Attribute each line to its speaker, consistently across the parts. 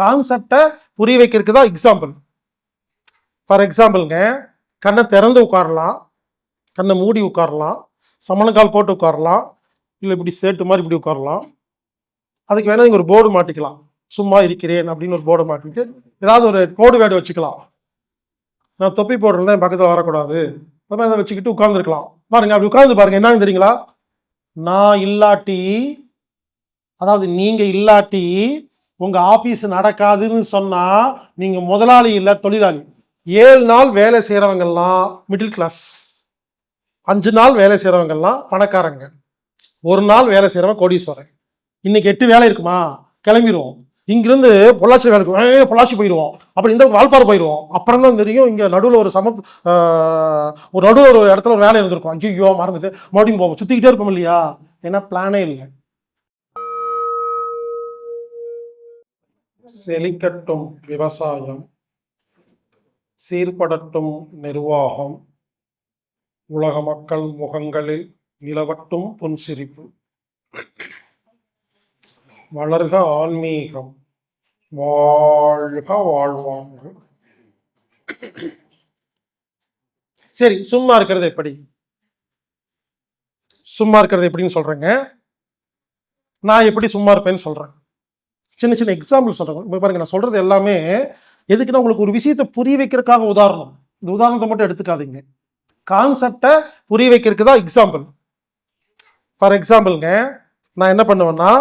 Speaker 1: கான்செப்டை புரிய வைக்கிறதுக்கு தான் எக்ஸாம்பிள் ஃபார் எக்ஸாம்பிள்ங்க கண்ணை திறந்து உட்காரலாம் கண்ணை மூடி உட்காரலாம் சமணக்கால் போட்டு உட்காரலாம் இல்லை இப்படி சேட்டு மாதிரி இப்படி உட்காரலாம். அதுக்கு வேணால் நீங்கள் ஒரு போர்டு மாட்டிக்கலாம். சும்மா இருக்கிறேன் அப்படின்னு ஒரு போர்டு மாட்டிட்டு ஏதாவது ஒரு கோடு வேடு வச்சுக்கலாம். நான் தொப்பி போடுறேன் என் பக்கத்தில் வரக்கூடாது. அந்த மாதிரி அதை வச்சுக்கிட்டு உட்காந்துருக்கலாம் பாருங்க அப்படி உட்காந்து பாருங்க என்னன்னு தெரியுங்களா? நான் இல்லாட்டி அதாவது நீங்கள் இல்லாட்டி உங்கள் ஆஃபீஸ் நடக்காதுன்னு சொன்னால் நீங்கள் முதலாளி இல்லை தொழிலாளி. ஏழு நாள் வேலை செய்கிறவங்கெல்லாம் மிடில் கிளாஸ் அஞ்சு நாள் வேலை செய்கிறவங்கெல்லாம் பணக்காரங்க. ஒரு நாள் வேலை செய்கிறவங்க கோடீஸ்வரன். இன்னைக்கு எட்டு வேலை இருக்குமா? கிளம்பிடுவோம் இங்கிருந்து பொள்ளாச்சி வேலைக்கு பொள்ளாச்சி போயிடுவோம் அப்புறம் இந்த வால்பாறை போயிடுவோம் அப்புறம் தான் தெரியும் இங்கே நடுவில் ஒரு சமத் ஒரு நடுவில் ஒரு இடத்துல ஒரு வேலை இருந்திருக்கும். ஐயோ மறந்துட்டு மறுபடியும் போவோம். சுற்றிக்கிட்டே இருப்போம் இல்லையா? ஏன்னா பிளானே இல்லை. செழிக்கட்டும் விவசாயம் சீர்படட்டும் நிர்வாகம் உலக மக்கள் முகங்களில் நிலவட்டும் புன்சிரிப்பு. வளர்க ஆன்மீகம் வாழ்க வாழ்வாங்க. சரி சும்மா இருக்கிறது எப்படி? சும்மா இருக்கிறது எப்படின்னு சொல்றேங்க. நான் எப்படி சும்மா இருப்பேன்னு சொல்றேன். சின்ன சின்ன எக்ஸாம்பிள் சொல்கிறேன் இப்போ பாருங்க நான் சொல்கிறது எல்லாமே எதுக்குன்னா உங்களுக்கு ஒரு விஷயத்தை புரிய வைக்கிறதுக்காக உதாரணம். இந்த உதாரணத்தை மட்டும் எடுத்துக்காதீங்க. கான்செப்டை புரிய வைக்கிறதுக்கு தான் எக்ஸாம்பிள் ஃபார் எக்ஸாம்பிள்ங்க நான் என்ன பண்ணுவேன்னா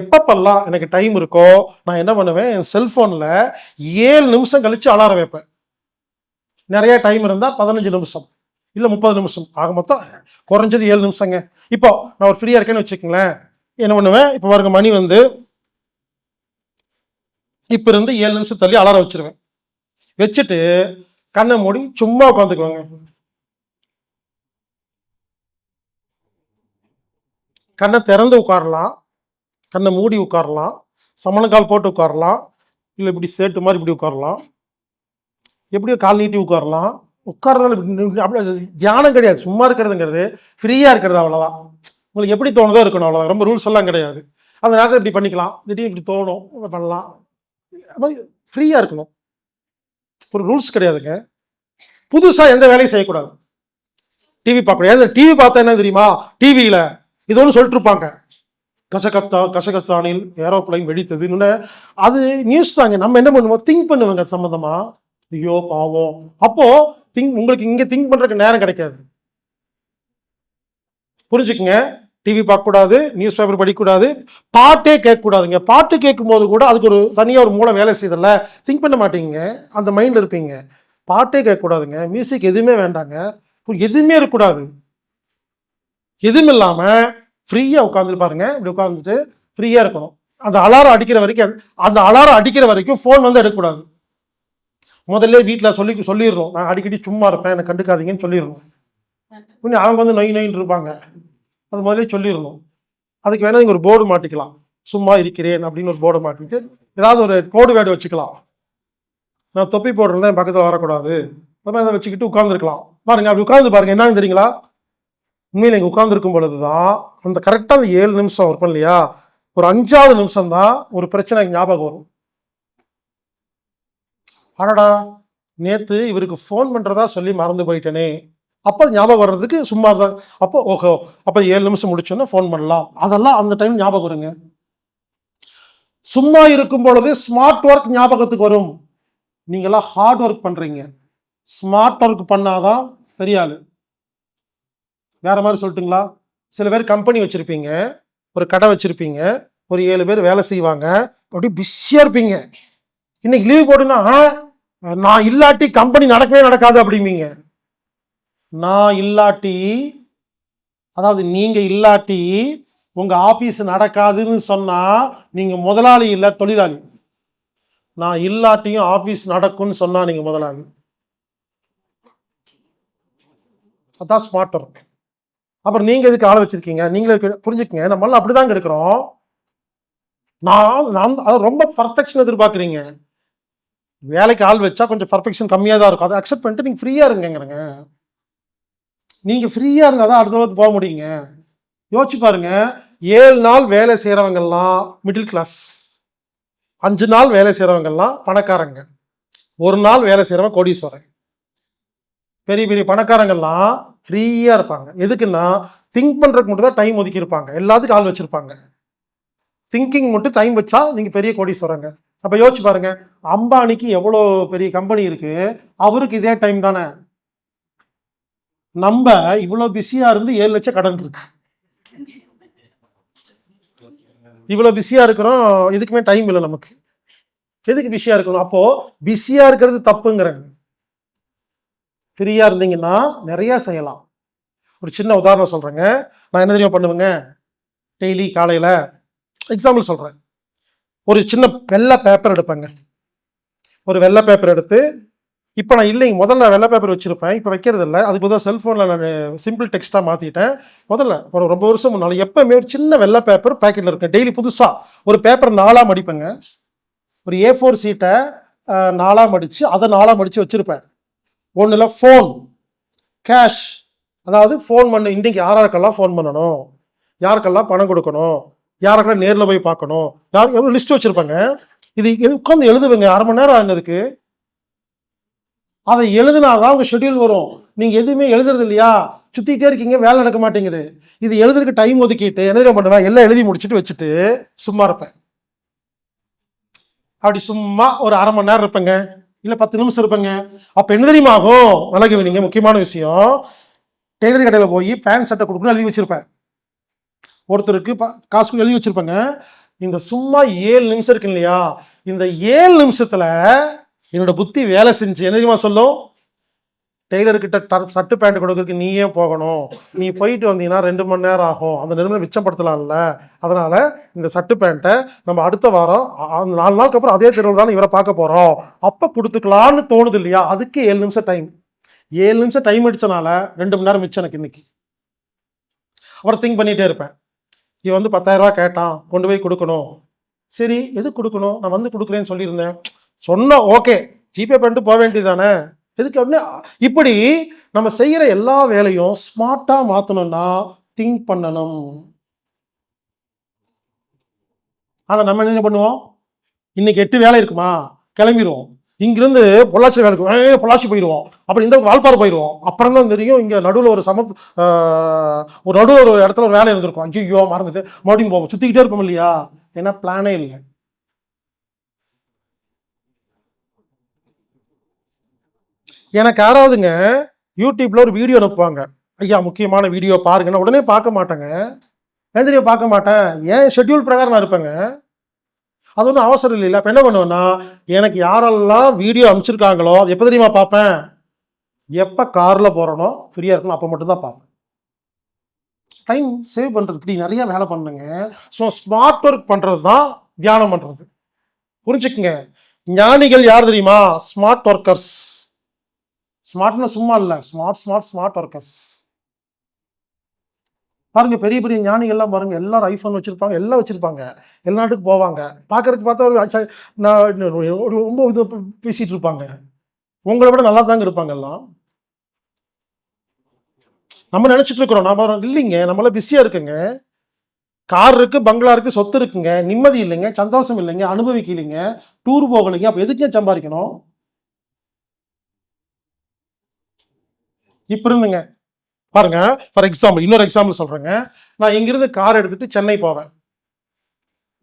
Speaker 1: எப்பப்பெல்லாம் எனக்கு டைம் இருக்கோ நான் என்ன பண்ணுவேன் என் செல்ஃபோனில் ஏழு நிமிஷம் கழித்து அலாரம் வைப்பேன். நிறைய டைம் இருந்தால் பதினஞ்சு நிமிஷம் இல்லை முப்பது நிமிஷம். ஆக மொத்தம் குறைஞ்சது ஏழு நிமிஷங்க. இப்போ நான் ஒரு ஃப்ரீயாக இருக்கேன்னு வச்சுக்கோங்களேன். என்ன பண்ணுவேன்? இப்போ பாருங்க மணி வந்து இப்போ இருந்து ஏழு நிமிஷம் தள்ளி அலாரம் வச்சிருவேன். வச்சுட்டு கண்ணை மூடி சும்மா உட்காந்துக்குவாங்க. கண்ணை திறந்து உட்காரலாம். கண்ணை மூடி உட்காரலாம். சமணக்கால் போட்டு உட்காரலாம். இல்லை இப்படி சேட்டு மாதிரி இப்படி உட்காரலாம். எப்படியோ கால் நீட்டி உட்காரலாம். உட்கார்றதால அப்படி தியானம் கிடையாது. சும்மா இருக்கிறதுங்கிறது ஃப்ரீயாக இருக்கிறது அவ்வளோதான் உங்களுக்கு எப்படி தோணுதோ இருக்கணும் அவ்வளோதான் ரொம்ப ரூல்ஸ் எல்லாம் கிடையாது. அந்த நேரத்தில் இப்படி பண்ணிக்கலாம். திடீர்னு இப்படி தோணும். பண்ணலாம். ஃப்ரீயாக இருக்கணும். ஒரு ரூல்ஸ் கிடையாதுங்க. புதுசாக எந்த வேலையும் செய்யக்கூடாது. டிவி பார்க்கக்கூடாது டிவி பார்த்தா என்ன தெரியுமா? டிவியில் இது ஒன்று சொல்லிட்டு இருப்பாங்க. கசகத்தா கசகஸ்தானில் ஏரோப்ளைன் வெடித்ததுன்னு அது நியூஸ் தாங்க நம்ம என்ன பண்ணுவோம்? திங்க் பண்ணுவோங்க சம்மந்தமாக சம்மந்தமா ஐயோ பாவம். அப்போ திங்க் உங்களுக்கு இங்கே திங்க் பண்ணுறதுக்கு நேரம் கிடைக்காது. புரிஞ்சுக்குங்க? டிவி பார்க்கக்கூடாது நியூஸ் பேப்பர் படிக்கக்கூடாது பாட்டே கேட்கக்கூடாதுங்க. பாட்டு கேட்கும்போது கூட அதுக்கு ஒரு தனியாக ஒரு மூளை வேலை செய்தல திங்க் பண்ண மாட்டீங்க. அந்த மைண்டில் இருப்பீங்க. பாட்டே கேட்கக்கூடாதுங்க. மியூசிக் எதுவுமே வேண்டாங்க. எதுவுமே இருக்கக்கூடாது. எதுவும் இல்லாமல் ஃப்ரீயாக உட்காந்து பாருங்க. இப்படி உட்காந்துட்டு ஃப்ரீயாக இருக்கணும். அந்த அலாரம் அடிக்கிற வரைக்கும் அந்த அலாரம் அடிக்கிற வரைக்கும் ஃபோன் வந்து எடுக்கக்கூடாது. முதல்ல வீட்டில் சொல்லி சொல்லிடுறோம் நான் அடிக்கடி சும்மா இருப்பேன். என்னை கண்டுக்காதீங்கன்னு சொல்லிடுறோம் அவங்க வந்து நொய் நொயின்னு இருப்பாங்க. அது மாதிரியே சொல்லிடணும். அதுக்கு வேணால் நீங்கள் ஒரு போர்டு மாட்டிக்கலாம். சும்மா இருக்கிறேன் அப்படின்னு ஒரு போர்டை மாட்டிட்டு ஏதாவது ஒரு கோடு வேடு வச்சுக்கலாம். நான் தொப்பி போடுறேன் என் பக்கத்தில் வரக்கூடாது. அந்த மாதிரி அதை வச்சுக்கிட்டு உட்காந்துருக்கலாம் பாருங்க அப்படி உட்காந்து பாருங்க. என்னன்னு தெரியுங்களா? உண்மையில் இங்கே உட்காந்துருக்கும் பொழுது தான் அந்த கரெக்டாக அந்த ஏழு நிமிஷம் இருப்போம் இல்லையா ஒரு அஞ்சாவது நிமிஷம் தான் ஒரு பிரச்சனை ஞாபகம் வரும். அடடா நேற்று இவருக்கு ஃபோன் பண்ணுறதா சொல்லி மறந்து போயிட்டேனே. அப்போ ஞாபகம் வர்றதுக்கு சும்மா தான் அப்போ ஓஹோ அப்போ ஏழு நிமிஷம் முடிச்சோன்னா ஃபோன் பண்ணலாம். அதெல்லாம் அந்த டைம் ஞாபகம் வருங்க. சும்மா இருக்கும் பொழுது ஸ்மார்ட் ஒர்க் ஞாபகத்துக்கு வரும். நீங்களாம் ஹார்ட் ஒர்க் பண்ணுறீங்க ஸ்மார்ட் ஒர்க் பண்ணாதான் பெரிய ஆள். வேற மாதிரி சொல்லட்டுங்களா? சில பேர் கம்பெனி வச்சுருப்பீங்க. ஒரு கடை வச்சுருப்பீங்க. ஒரு ஏழு பேர் வேலை செய்வாங்க. அப்படியே பிஸியாக இருப்பீங்க. இன்னைக்கு லீவ் போடுன்னா நான் இல்லாட்டி கம்பெனி நடக்கவே நடக்காது அப்படிம்பீங்க. நான் இல்லாட்டி அதாவது நீங்கள் இல்லாட்டி உங்கள் ஆஃபீஸ் நடக்காதுன்னு சொன்னால் நீங்கள் முதலாளி இல்லை தொழிலாளி. நான் இல்லாட்டியும் ஆஃபீஸ் நடக்கும்னு சொன்னால் நீங்கள் முதலாளி. அதான் ஸ்மார்ட் ஒர்க் அப்புறம் நீங்கள் எதுக்கு ஆள வச்சுருக்கீங்க? நீங்களே புரிஞ்சுக்கங்க. நம்மளால் அப்படி அப்படிதாங்க இருக்கிறோம். நான் நான் அது ரொம்ப பர்ஃபெக்ஷன் எதிர்பார்க்குறீங்க. வேலைக்கு ஆள் வச்சா கொஞ்சம் பர்ஃபெக்ஷன் கம்மியாக தான் இருக்கும். அதை அக்செப்ட் பண்ணிட்டு நீங்கள் ஃப்ரீயாக இருங்கங்கிறங்க. நீங்கள் ஃப்ரீயாக இருந்தால் தான் அடுத்த அளவுக்கு போக முடியுங்க. யோசிச்சு பாருங்க. ஏழு நாள் வேலை செய்கிறவங்கெல்லாம் மிடில் கிளாஸ் அஞ்சு நாள் வேலை செய்கிறவங்கெல்லாம் பணக்காரங்க. ஒரு நாள் வேலை செய்கிறவன் கோடீஸ்வரன். பெரிய பெரிய பணக்காரங்கெல்லாம் ஃப்ரீயாக இருப்பாங்க. எதுக்குன்னா திங்க் பண்ணுறதுக்கு மட்டும் தான் டைம் ஒதுக்கி இருப்பாங்க எல்லாத்துக்கும் ஆள் வச்சுருப்பாங்க. திங்கிங் மட்டும் டைம் வச்சா நீங்கள் பெரிய கோடீஸ்வரங்க. அப்போ யோசிச்சு பாருங்க. அம்பானிக்கு எவ்வளோ பெரிய கம்பெனி இருக்குது அவருக்கு இதே டைம் தானே. நம்ம இவ்வளோ பிஸியாக இருந்து ஏழு லட்சம் கடன் இருக்கு. இவ்வளோ பிஸியாக இருக்கிறோம் எதுக்குமே டைம் இல்லை நமக்கு. எதுக்கு பிஸியாக இருக்கணும்? அப்போது பிஸியாக இருக்கிறது தப்புங்கிறேன். ஃப்ரீயாக இருந்தீங்கன்னா நிறையா செய்யலாம். ஒரு சின்ன உதாரணம் சொல்கிறேங்க நான் என்ன தெரியுமா பண்ணுவேங்க? டெய்லி காலையில் எக்ஸாம்பிள் சொல்கிறேன் ஒரு சின்ன வெள்ளை பேப்பர் எடுப்பேங்க. ஒரு வெள்ளை பேப்பர் எடுத்து இப்போ நான் இல்லைங்க முதல்ல வெள்ளை பேப்பர் வச்சுருப்பேன். இப்போ வைக்கிறது இல்லை அதுக்கு பதிலாக செல்ஃபோனில் நான் சிம்பிள் டெக்ஸ்ட்டாக மாற்றிட்டேன் முதல்ல ஒரு ரொம்ப வருஷம் முன்னால் எப்போவுமே ஒரு சின்ன வெள்ளை பேப்பர் பேக்கெட்டில் இருக்கேன் டெய்லி புதுசாக ஒரு பேப்பர் நாலாக மடிப்பேங்க ஒரு ஏ ஃபோர் சீட்டை நாலாக மடித்து அதை நாலாக மடித்து வச்சுருப்பேன். ஒன்றில் ஃபோன் கேஷ் அதாவது ஃபோன் பண்ண இன்றைக்கி யாராருக்கெல்லாம் ஃபோன் பண்ணணும்? யாருக்கெல்லாம் பணம் கொடுக்கணும்? யாருக்கெல்லாம் நேரில் போய் பார்க்கணும்? யார் எவ்வளோ லிஸ்ட் வச்சுருப்பாங்க. இது உட்காந்து எழுதுவேங்க. அரை மணி நேரம் ஆகுங்க அதுக்கு அதை எழுதினாதான் உங்கள் ஷெட்யூல் வரும். நீங்கள் எதுவுமே எழுதுறது இல்லையா? சுற்றிக்கிட்டே இருக்கீங்க வேலை நடக்க மாட்டேங்குது. இது எழுதுறதுக்கு டைம் ஒதுக்கிட்டு என்ன பண்ணுவேன்? எல்லாம் எழுதி முடிச்சுட்டு வச்சுட்டு சும்மா இருப்பேன். அப்படி சும்மா ஒரு அரை மணி நேரம் இருப்பேங்க. இல்லை பத்து நிமிஷம் இருப்பேங்க. அப்போ என்ன தெரியுமா ஆகும்? விலகு நீங்க முக்கியமான விஷயம் டெய்லர் கடையில் போய் பேண்ட் சட்டை கொடுக்கணும்னு எழுதி வச்சுருப்பேன். ஒருத்தருக்கு ப- காசு எழுதி வச்சிருப்பேங்க. இந்த சும்மா ஏழு நிமிஷம் இருக்கு இல்லையா? இந்த ஏழு நிமிஷத்தில் என்னோட புத்தி வேலை செஞ்சு என்ன தெரியுமா சொல்லும்? டெய்லர்கிட்ட ட- சட்டு பேண்ட் கொடுக்கறதுக்கு நீயே போகணும். நீ போயிட்டு வந்தீங்கன்னா ரெண்டு மணி நேரம் ஆகும். அந்த நிலைமை மிச்சப்படுத்தலாம்ல. அதனால இந்த சட்டு பேண்ட்டை நம்ம அடுத்த வாரம் அந்த நாலு நாளுக்கு அப்புறம் அதே தெருவில் தான் இவரை பார்க்க போகிறோம் அப்போ கொடுத்துக்கலான்னு தோணுது இல்லையா? அதுக்கு ஏழு நிமிஷம் டைம் ஏழு நிமிஷம் டைம் அடித்தனால ரெண்டு மணி நேரம் மிச்சம் எனக்கு இன்னைக்கு. அப்புறம் திங்க் பண்ணிகிட்டே இருப்பேன். இவன் வந்து பத்தாயிரரூபா கேட்டான் கொண்டு போய் கொடுக்கணும். சரி எது கொடுக்கணும்? நான் வந்து கொடுக்குறேன்னு சொல்லியிருந்தேன். சொன்னோம் ஓகே ஜிபே பண்ணிட்டு போக வேண்டியதானே எதுக்கு அப்படின்னா இப்படி நம்ம செய்கிற எல்லா வேலையும் ஸ்மார்ட்டாக மாற்றணும்னா திங்க் பண்ணணும். ஆனால் நம்ம என்ன பண்ணுவோம்? இன்னைக்கு எட்டு வேலை இருக்குமா? கிளம்பிடுவோம் இங்கிருந்து பொள்ளாச்சி வேலைக்கு பொள்ளாச்சி போயிடுவோம் அப்புறம் இந்த வால்பாறை போயிடுவோம் அப்புறம் தான் தெரியும் இங்கே நடுவில் ஒரு சமத் ஒரு நடுவில் ஒரு இடத்துல ஒரு வேலை இருந்திருக்கும். ஐயோ மறந்துட்டு மறுபடியும் போவோம். சுற்றிக்கிட்டே இருப்போம் இல்லையா? ஏன்னா பிளானே இல்லை. எனக்கு யாராவதுங்க யூடியூப்ல ஒரு வீடியோ அனுப்புவாங்க. ஐயா முக்கியமான வீடியோ பாருங்கன்னா உடனே பார்க்க மாட்டேங்க. எந்திரிய தெரியும் பார்க்க மாட்டேன்? ஏன் ஷெட்யூல் பிரகாரம் நான் இருப்பேங்க? அது ஒன்றும் அவசரம் இல்லை அப்போ என்ன பண்ணுவேன்னா எனக்கு யாரெல்லாம் வீடியோ அனுப்பிச்சிருக்காங்களோ அது எப்போ தெரியுமா பார்ப்பேன்? எப்போ காரில் போகிறனோ ஃப்ரீயாக இருக்கணும் அப்போ மட்டும்தான் பார்ப்பேன். டைம் சேவ் பண்ணுறது இப்படி நிறைய வேலை பண்ணுங்க. ஸோ ஸ்மார்ட் ஒர்க் பண்ணுறது தான் தியானம் பண்ணுறது புரிஞ்சுக்குங்க. ஞானிகள் யார் தெரியுமா? ஸ்மார்ட் ஒர்க்கர்ஸ் ஸ்மார்ட்னா சும்மா இல்லை. ஸ்மார்ட் ஸ்மார்ட் ஸ்மார்ட் ஒர்க்கர்ஸ் பாருங்க பெரிய பெரிய ஞானிகள்லாம் பாருங்க எல்லாரும் ஐஃபோன் வச்சிருப்பாங்க எல்லாம் வச்சிருப்பாங்க. எல்லா நாட்டுக்கு போவாங்க. பார்க்கறதுக்கு பார்த்தா ஒரு நான் ஒரு- ரொம்ப இது பேசிட்டு இருப்பாங்க. உங்களை விட நல்லா தாங்க இருப்பாங்க எல்லாம். நம்ம நினச்சிட்டு இருக்கிறோம். நாம இல்லைங்க நம்மளாம் பிஸியாக இருக்குங்க. கார் இருக்கு பங்களா இருக்கு சொத்து இருக்குங்க. நிம்மதி இல்லைங்க சந்தோஷம் இல்லைங்க அனுபவிக்கலைங்க டூர் போகலைங்க. அப்போ எதுக்கு சம்பாதிக்கணும்? இப்போ இருந்துங்க. பாருங்க ஃபார் எக்ஸாம்பிள் இன்னொரு எக்ஸாம்பிள் சொல்றேங்க. நான் இங்கிருந்து கார் எடுத்துட்டு சென்னை போவேன்.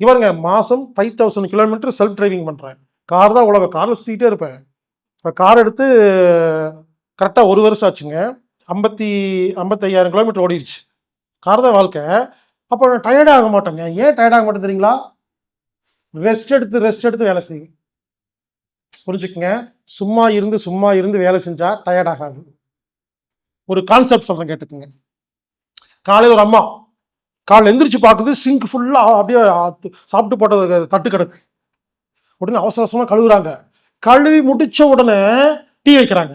Speaker 1: இவருங்க மாசம் five thousand kilometre self driving பண்றேன். கார் தான் உலக கார்ல சுத்திட்டே இருப்பேன். இப்போ கார் எடுத்து கரெக்டாக ஒரு வருஷம் ஆச்சுங்க. ஐம்பத்தி ஐம்பத்தையாயிரம் கிலோமீட்டர் ஓடிடுச்சு. கார் தான் வாழ்க்கை. அப்போ நான் டயர்டாக ஆக மாட்டேங்க. ஏன் டயர்டாக ஆக மாட்டேன் தெரியுங்களா? ரெஸ்ட் எடுத்து ரெஸ்ட் எடுத்து வேலை செய்யும் புரிஞ்சுக்குங்க? சும்மா இருந்து சும்மா இருந்து வேலை செஞ்சால் டயர்ட் ஆகாது. ஒரு கான்செப்ட் சொல்கிறேன் கேட்டுக்குங்க. காலையில் ஒரு அம்மா காலையில் எந்திரிச்சு பார்க்குது சிங்க் ஃபுல்லாக அப்படியே சாப்பிட்டு போட்டது தட்டு கிடக்கு. உடனே அவசர அவசரமாக கழுவுறாங்க. கழுவி முடிச்ச உடனே டீ வைக்கிறாங்க.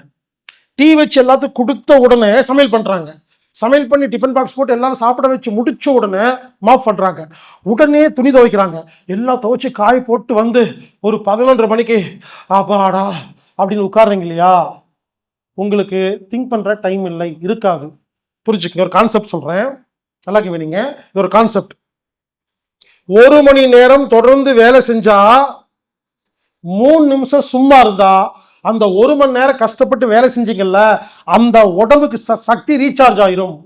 Speaker 1: டீ வச்சு எல்லாத்துக்கும் கொடுத்த உடனே சமையல் பண்ணுறாங்க சமையல் பண்ணி டிஃபன் பாக்ஸ் போட்டு எல்லாரும் சாப்பிட வச்சு முடிச்ச உடனே மாஃப் பண்ணுறாங்க உடனே துணி துவைக்கிறாங்க. எல்லாம் துவைச்சு காய் போட்டு வந்து ஒரு பதினொன்றரை மணிக்கு அப்பாடா அப்படின்னு உட்காருங்க இல்லையா? உங்களுக்கு திங்க் பண்ணுற டைம் இல்லை இருக்காது. புரிஞ்சுக்கங்க ஒரு கான்செப்ட் சொல்கிறேன் நல்லா கேவீங்க. இது ஒரு கான்செப்ட் ஒரு மணி நேரம் தொடர்ந்து வேலை செஞ்சா மூணு நிமிஷம் சும்மா இருந்தா அந்த ஒரு மணி நேரம் கஷ்டப்பட்டு வேலை செஞ்சீங்கல்ல அந்த உடம்புக்கு ச- சக்தி ரீசார்ஜ் ஆயிரும்.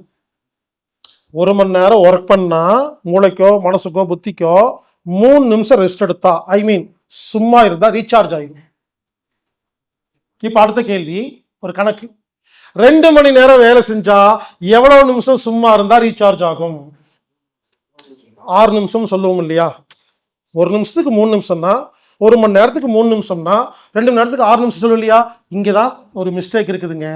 Speaker 1: ஒரு மணி நேரம் ஒர்க் பண்ணா மூளைக்கோ மனசுக்கோ புத்திக்கோ மூணு நிமிஷம் ரெஸ்ட் எடுத்தா ஐ மீன் சும்மா இருந்தா ரீசார்ஜ் ஆயிரும். இப்ப அடுத்த கேள்வி. ஒரு கணக்கு. ரெண்டு மணி நேரம் வேலை செஞ்சா எவ்வளவு நிமிஷம் சும்மா இருந்தா ரீசார்ஜ் ஆகும்? ஆறு நிமிஷம் சொல்லுவோம் இல்லையா? ஒரு நிமிஷத்துக்கு மூணு நிமிஷம்னா ஒரு மணி நேரத்துக்கு மூணு நிமிஷம்னா ரெண்டு மணி நேரத்துக்கு ஆறு நிமிஷம் சொல்லுவோம் இல்லையா? இங்கே தான் ஒரு மிஸ்டேக் இருக்குதுங்க.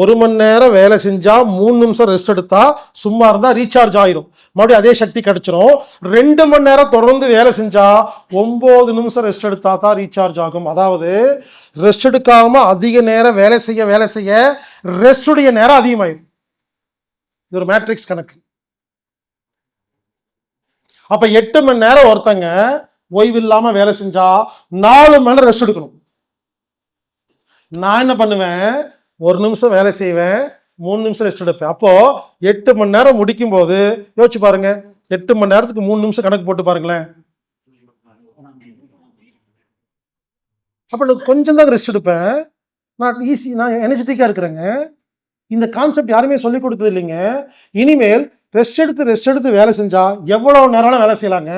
Speaker 1: ஒரு மணி நேரம் வேலை செஞ்சால் மூணு நிமிஷம் ரெஸ்ட் எடுத்தால் சும்மா இருந்தால் ரீசார்ஜ் ஆயிரும். மறுபடியும் அதே சக்தி கிடச்சிரும். ரெண்டு மணி நேரம் தொடர்ந்து வேலை செஞ்சால் ஒம்பது நிமிஷம் ரெஸ்ட் எடுத்தால் தான் ரீசார்ஜ் ஆகும். அதாவது ரெஸ்ட் எடுக்காமல் அதிக நேரம் வேலை செய்ய வேலை செய்ய ரெஸ்டுடைய நேரம் அதிகமாயிடும் இது ஒரு மேட்ரிக்ஸ் கணக்கு. அப்போ எட்டு மணி நேரம் ஒருத்தங்க ஓய்வு இல்லாமல் வேலை செஞ்சால் நாலு மணி நேரம் ரெஸ்ட் எடுக்கணும். நான் என்ன பண்ணுவேன்? ஒரு நிமிஷம் வேலை செய்வேன் மூணு நிமிஷம் ரெஸ்ட் எடுப்பேன். அப்போது எட்டு மணி நேரம் முடிக்கும் போது யோசிச்சு பாருங்க எட்டு மணி நேரத்துக்கு மூணு நிமிஷம் கணக்கு போட்டு பாருங்களேன். அப்போ கொஞ்சம் தான் ரெஸ்ட் எடுப்பேன். நான் ஈஸி நான் எனர்ஜெட்டிக்காக இருக்கிறேங்க. இந்த கான்செப்ட் யாருமே சொல்லிக் கொடுத்தது இல்லைங்க. இனிமேல் ரெஸ்ட் எடுத்து ரெஸ்ட் எடுத்து வேலை செஞ்சால் எவ்வளோ நேரம் வேலை செய்யலாங்க.